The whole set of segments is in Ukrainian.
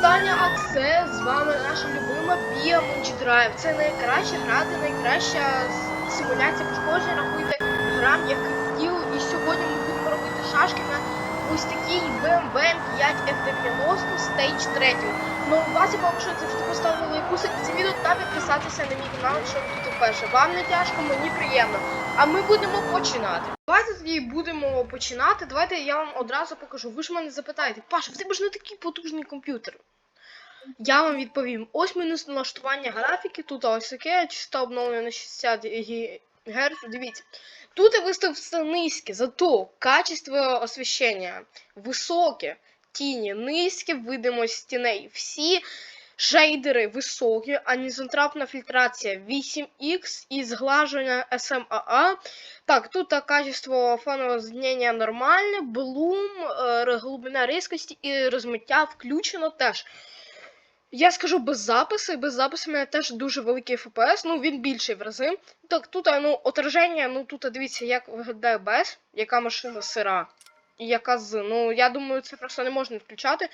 вітання, а це з вами наша любима Bia Drive. Це найкраща грати, найкраща симуляція пошкоджень, рахуйте грам, як діл. І сьогодні ми будемо робити шашки на ось такий BMW 5 F90 Stage 3. Ну, у вас я попрошу завжди поставити лайкусик під цим відео та підписатися на мій канал, якщо ви тут вперше. Вам не тяжко, мені приємно. А ми будемо починати. Тоді будемо починати. Давайте я вам одразу покажу. Ви ж мене запитаєте, Паша, в тебе ж не такий потужний комп'ютер. Я вам відповім. Ось мінус налаштування графіки. Тут ось таке, чисто обновлено на 60 Гц. Дивіться. Тут виставиться низьке, зато качество освіщення високе, тіні низьке, видимость тіней. Всі шейдери високі, анізотрапна фільтрація 8X і зглаження SMAA. Так, тут качество фонового змінення нормальне, блум, е, глибина різкості і розмиття включено теж. Я скажу без запису, без запису в мене теж дуже великий FPS, ну він більший в рази. Так, тут ну, отраження, ну тут дивіться, як виглядає без, яка машина сира. Яка з. Ну, я думаю, це просто не можна включати.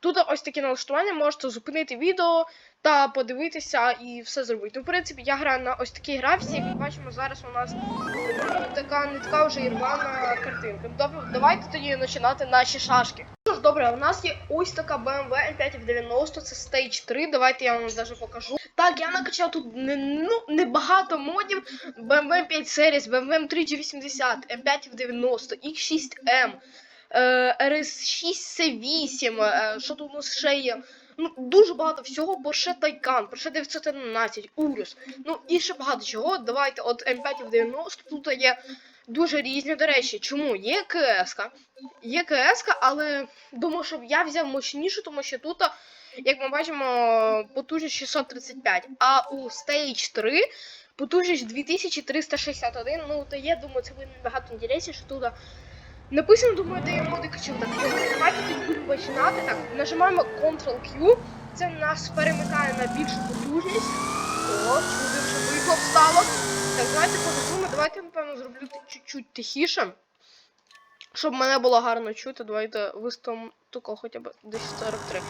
Тут ось такі налаштування, можете зупинити відео та подивитися і все зробити. Ну, в принципі, я граю на ось такій графіці, як ми бачимо, зараз у нас ну, така не така вже і рвана картинка. Добре, давайте тоді починати наші шашки. Що ж, добре, у нас є ось така BMW M5 90 це Stage 3. Давайте я вам навіть покажу. Так, я накачав тут не, ну, небагато модів. BMW 5 Series, BMW 3G80, M5 90, X6M, е, RS6C8, е, що тут у нас ще є. Ну, дуже багато всього, Porsche Taycan, Porsche 911, Urus. Ну і ще багато чого. Давайте, от М5 в 90 тут є дуже різні. До речі, чому? Є КС, є КС, але думаю, щоб я взяв мощнішу, тому що тут, як ми бачимо, потужність 635, а у Stage 3 потужність 2361. Ну, то я думаю, це буде набагато інтересніше тут. Написано, думаю, де я моди качав. Так, давайте тоді будемо починати. Так, нажимаємо Ctrl-Q. Це нас перемикає на більшу потужність. О, чудо, вже вихлоп стало. Так, давайте по давайте, напевно, зроблю чуть-чуть тихіше. Щоб мене було гарно чути, давайте виставимо тако хоча б десь 43.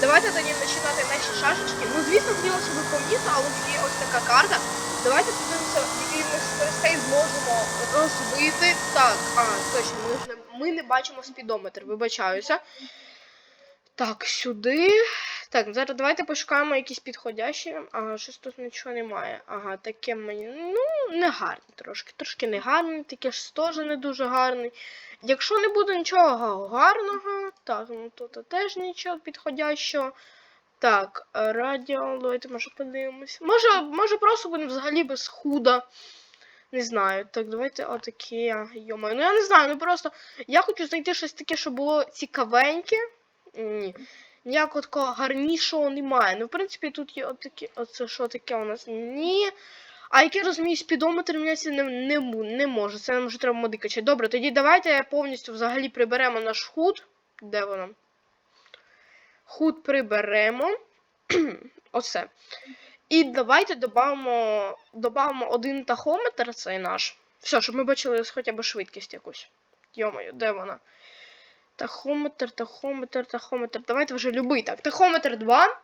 Давайте тоді починати наші шашечки. Ну, звісно, хотілося б помітно, але тут є ось така карта. Давайте подивимося, який ми скоростей зможемо розбити. Так, а, точно, ми, ж не, ми не бачимо спідометр, вибачаюся. Так, сюди. Так, зараз давайте пошукаємо якісь підходящі. Ага, щось тут нічого немає. Ага, таке мені. Ну, не гарне трошки. Трошки не гарний, таке ж теж не дуже гарний. Якщо не буде нічого гарного, так, ну тут теж нічого підходящого. Так, е, радіо, давайте може подивимось. Може, може просто будемо взагалі без худа. Не знаю. Так, давайте отакі. Йомаю. Ну я не знаю, ну просто я хочу знайти щось таке, що було цікавеньке. Ні. Ніякого такого гарнішого немає. Ну, в принципі, тут є отакі. Оце що таке у нас? Ні. А як я розумію, спідометр мінятися не, не, не може. Це нам вже треба моди качати. Добре, тоді давайте повністю взагалі приберемо наш худ. Де воно? Худ приберемо. Оце. І давайте додамо, додамо один тахометр, цей наш. Все, щоб ми бачили хоча б швидкість якусь. Йомаю, де вона? Тахометр, тахометр, тахометр. Давайте вже любий. Так, тахометр 2.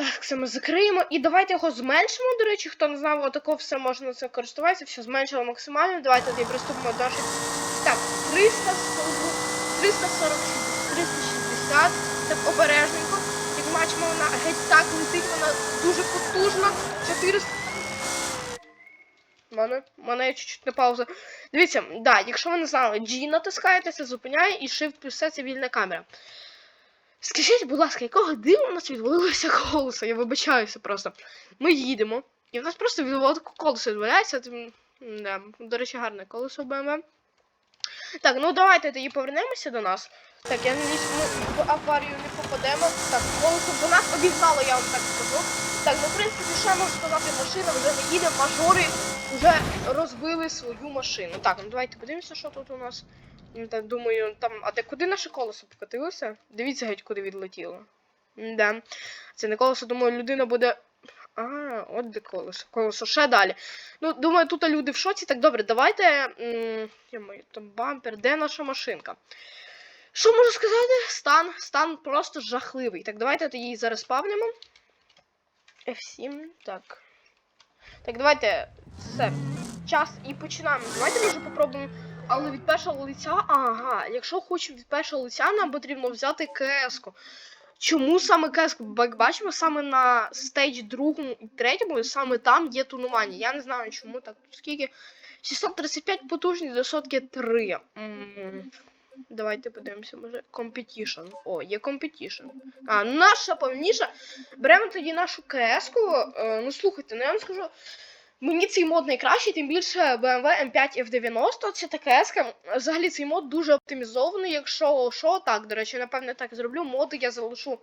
Так, це ми закриємо. І давайте його зменшимо, до речі, хто не знав, отако все можна це користуватися. Все зменшили максимально. Давайте тоді приступимо до. Так, 340, 340, 360. Так, обережненько. Як бачимо, вона геть так летить, вона дуже потужна. 400. У мене, мене є чуть-чуть не пауза. Дивіться, да, якщо ви не знали, G натискаєте, це зупиняє і Shift плюс це вільна камера. Скажіть, будь ласка, якого диву у нас відвалилося колесо? Я вибачаюся просто. Ми їдемо, і в нас просто відвалилося колесо відваляється. Да, до речі, гарне колесо BMW. Так, ну давайте тоді повернемося до нас. Так, я надіюсь, ми в аварію не попадемо. Так, колесо до нас обігнало, я вам так скажу. Так, ну в принципі, я можу сказати, машина вже не їде, мажори вже розбили свою машину. Так, ну давайте подивимося, що тут у нас. Ну, думаю, там. А де куди наше колесо покотилося? Дивіться геть, куди відлетіло. Да. Це не колесо, думаю, людина буде. А, от де колесо. Колесо ще далі. Ну, думаю, тут люди в шоці. Так добре, давайте. м, Я маю там бампер, де наша машинка? Що можу сказати? Стан, стан просто жахливий. Так, давайте тоді зараз спавнимо. F7, так. Так, давайте. Все. Час і починаємо. Давайте може попробуємо. Але від першого лиця. Ага, якщо хочемо від першого лиця, нам потрібно взяти КС-ку. Чому саме як бачимо, саме на стейдж другому і третьому, саме там є тонування. Я не знаю чому так. Скільки? 635 потужність до сотки 3. Давайте подивимося, може. Competition. О, є Competition. А, ну наша повніша. Беремо тоді нашу КС-ку. Е, ну слухайте, ну я вам скажу. Мені цей мод найкращий, тим більше BMW M5 F90, це така СК. Взагалі цей мод дуже оптимізований. Якщо що, так, до речі, напевне так зроблю. Моди я залишу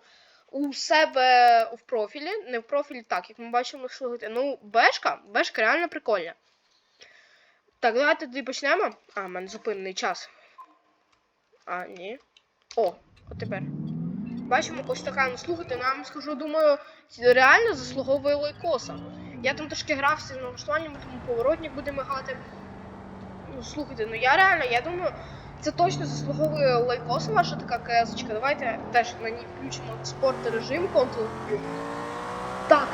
у себе в профілі. Не в профілі, так, як ми бачимо, слухайте. Ну, бешка, бешка реально прикольна. Так, давайте тоді почнемо. А, в мене зупинений час. А, ні. О, от тепер. Бачимо, ось така, ну слухайте, ну, вам скажу, думаю, реально заслуговує лайкоса. Я там трошки грав з налаштуванням, тому поворотник буде мигати. Ну, слухайте, ну я реально, я думаю, це точно заслуговує лайкоса ваша така КС-очка. Давайте теж на ній включимо спорт режим Ctrl-Q. Так,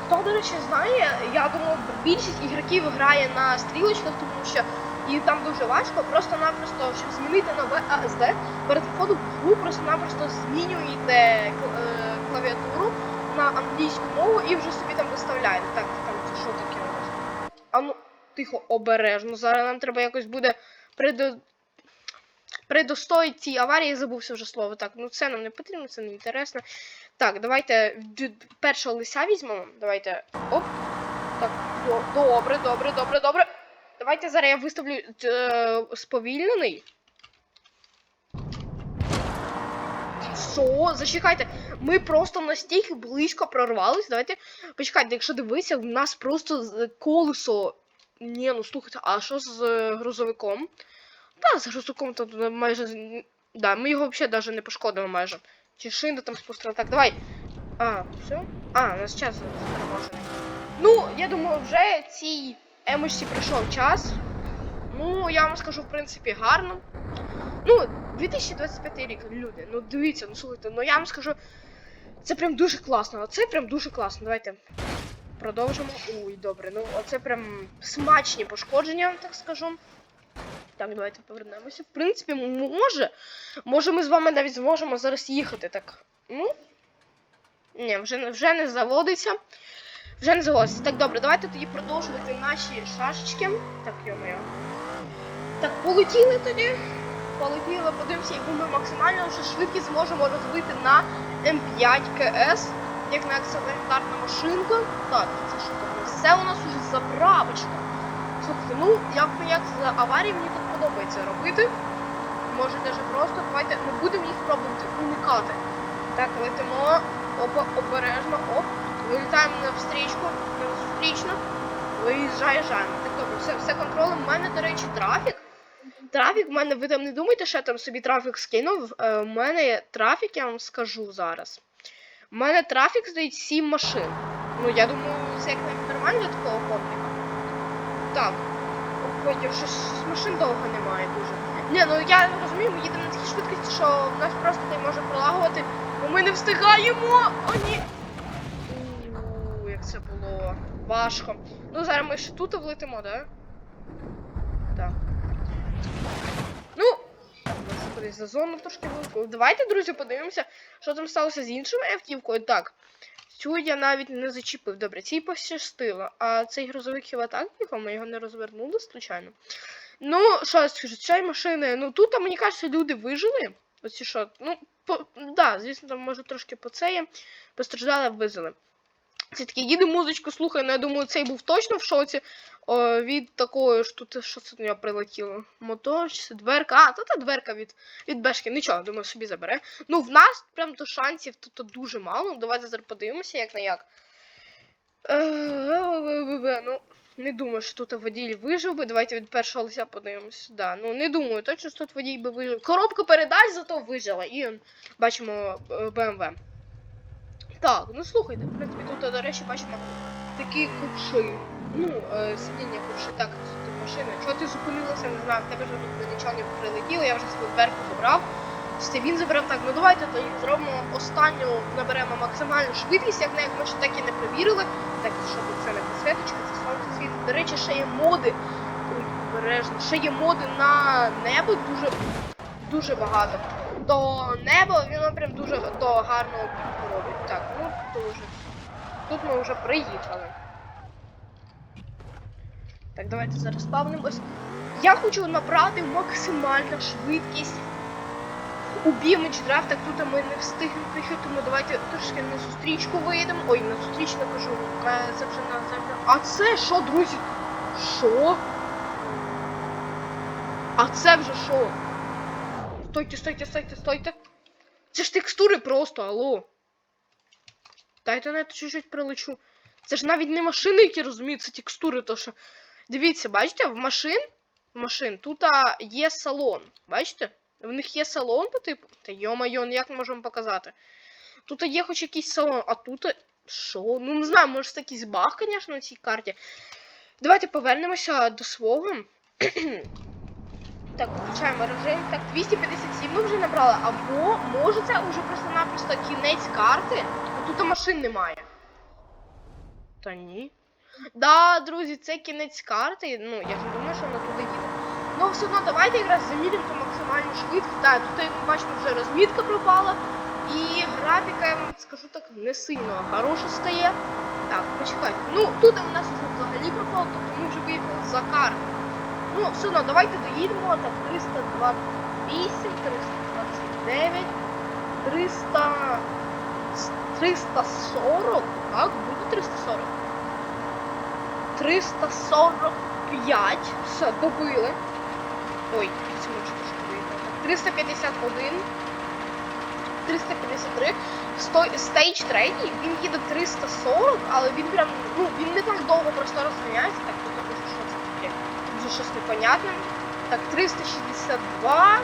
хто, до речі, знає, я думаю, більшість ігроків грає на стрілочках, тому що і там дуже важко, просто-напросто, щоб змінити на VASD, перед входом в гру просто-напросто змінюєте е, клавіатуру на англійську мову і вже собі там виставляєте. Так, там що таке у нас? А ну, тихо, обережно. Зараз нам треба якось буде предо... предостоїть цій аварії, забувся вже слово. Так, ну це нам не потрібно, це не інтересно. Так, давайте першого лися візьмемо. Давайте. Оп. Так, добре, добре, добре, добре. Давайте зараз я виставлю е, сповільнений. Що? Зачекайте. Ми просто настільки близько прорвались. Давайте. Почекайте, якщо дивитися, в нас просто колесо. Ні, ну слухайте, а що з е, грузовиком? Та, з грузовиком тут е, майже. Да, ми його взагалі навіть не пошкодимо майже. Чи шина там спустила. Так, давай. А, все? А, у нас час заторможений. Ну, я думаю, вже цій емочці прийшов час. Ну, я вам скажу, в принципі, гарно. Ну, 2025 рік, люди, ну дивіться, ну слухайте, ну я вам скажу, це прям дуже класно. Оце прям дуже класно. Давайте продовжимо. Ой, добре, ну оце прям смачні пошкодження, так скажу. Так, давайте повернемося. В принципі, може. Може, ми з вами навіть зможемо зараз їхати так. Ну. Ні, вже, вже не заводиться. Вже не заводиться. Так, добре, давайте тоді продовжувати наші шашечки. Так, йо-моє. Так, полетіли тоді. Полетіли, подивимося, яку ми максимально вже швидкість зможемо розвити на М5 КС, як на акселерна машинка. Так, це що? Все у нас уже заправочка. Слухайте, ну як як з аварії мені тут подобається робити. Може даже просто давайте не будемо їх пробувати уникати. Так, летимо. Опа, обережно, оп. Вилітаємо на встрічку, на зустрічну. Виїжджаємо. Так добре, все, все контролем. У мене, до речі, трафік. Мене, ви там не думайте, що я там собі трафік скинув. Е, у мене трафік, я вам скажу зараз. У мене трафік стоїть 7 машин. Ну, я думаю, це як навіть нормально для такого компліка. Так. Потім щось машин довго немає дуже. Ні, ну я розумію, ми їдемо на такій швидкості, що в нас просто не може пролагувати, бо ми не встигаємо! О, ні! Ууу, як це було важко. Ну, зараз ми ще тут влетимо, да? Так. Кудись за зону трошки вилетіли. Давайте, друзі, подивимося, що там сталося з іншою автівкою. Так. Цю я навіть не зачепив. Добре, цій пощастило. А цей грузовик хіба так їхав? Ми його не розвернули, случайно. Ну, що я скажу, цієї машини, ну тут, мені кажеться, люди вижили. Оці що, ну, по, да, звісно, там може трошки по це. Постраждали, вижили. Це такі, їде музичку, слухай, ну я думаю, цей був точно в шоці о, від такої ж тут, що це нього прилетіло? Мотор, дверка? А, то та дверка від, від бешки. Нічого, думаю, собі забере. Ну, в нас прям то шансів тут то дуже мало. Давайте зараз подивимося, як на як. Е, Ну, не думаю, що тут водій вижив би. Давайте від першого лиця подивимося. Да, ну не думаю, точно що тут водій би вижив. Коробка передач зато вижила. І бачимо е, BMW. Так, ну слухайте, в принципі, тут, до речі, бачимо такі кувши. Ну, е, сидіння кувши, так, тут машина. Чого ти зупинилася, не знаю, в тебе ж тут нічого не прилетіло, я вже свою дверку забрав. Це він забрав так. Ну давайте тоді зробимо останню, наберемо максимальну швидкість, як на як ми ще так і не перевірили. Так, що тут це не підсвіточка, це сонце світить. До речі, ще є моди. Ой, обережно. Ще є моди на небо дуже дуже багато. До неба воно прям дуже до гарного піку робить. Так, ну дуже. Тут ми вже приїхали. Так, давайте зараз спавнимось. Я хочу набрати максимальну швидкість у Бімедж так тут ми не встигнемо приїхати, тому давайте трошки на зустрічку виїдемо. Ой, на зустріч не кажу, е, це вже на землю. А це що, друзі? Що? А це вже що? Стойте, стойте, стойте, стойте. Це ж текстури просто, алло. Дайте на це чуть-чуть прилечу. Це ж навіть не машини, які розуміють, це текстури, то що. Дивіться, бачите, в машин, в машин тут а, є салон. Бачите? В них є салон по типу. Та йо-майо, ну як ми можемо показати? Тут є хоч якийсь салон, а тут. Що? Ну не знаю, може це якийсь баг, звісно, на цій карті. Давайте повернемося до свого. так, включаємо режим. Так, 257 ми вже набрали. Або може це вже просто-напросто кінець карти, а тут машин немає. Та ні. Да, друзі, це кінець карти. Ну, я не думаю, що вона туди їде. Ну, все одно давайте якраз заміримо ту максимальну швидкість. Так, тут, як ми бачимо, вже розмітка пропала. І графіка, я вам скажу так, не сильно хороша стає. Так, почекайте. Ну, тут у нас вже взагалі пропало, тобто ми вже виїхали за карту. Ну, все одно, давайте доїдемо. Так, 328, 329, 300... 340. Так, буде 340. 345. Все, добили. Ой, секундочку, що виїхав. 351. 353. Сто- Стейдж третій, він їде 340, але він прям, ну, він не так довго просто розганяється. Так, тут також що Вже щось непонятне. Так, 362.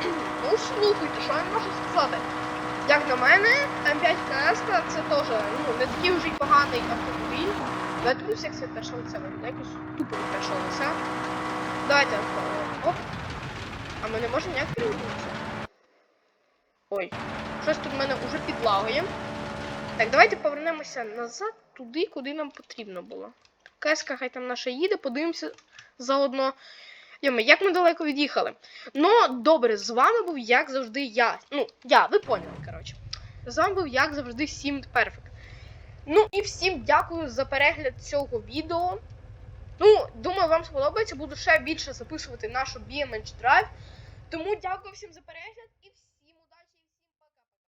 Ну, слухайте, що я можу сказати? Як на мене, М5 КС це теж ну, не такий вже й поганий автомобіль. Давайте плюс як це перше лице виглядає, якось тупо від першого лиця. Давайте. е, Оп. А ми не можемо ніяк перевернутися. Ой, щось тут в мене вже підлагує. Так, давайте повернемося назад туди, куди нам потрібно було. Кеска хай там наша їде, подивимося заодно. Йоми, як ми далеко від'їхали. Ну, добре, з вами був, як завжди, я. Ну, я, ви поняли, коротше. З вами був, як завжди, Сім Perfect. Ну і всім дякую за перегляд цього відео. Ну, думаю, вам сподобається. Буду ще більше записувати нашу BMH Drive. Тому дякую всім за перегляд.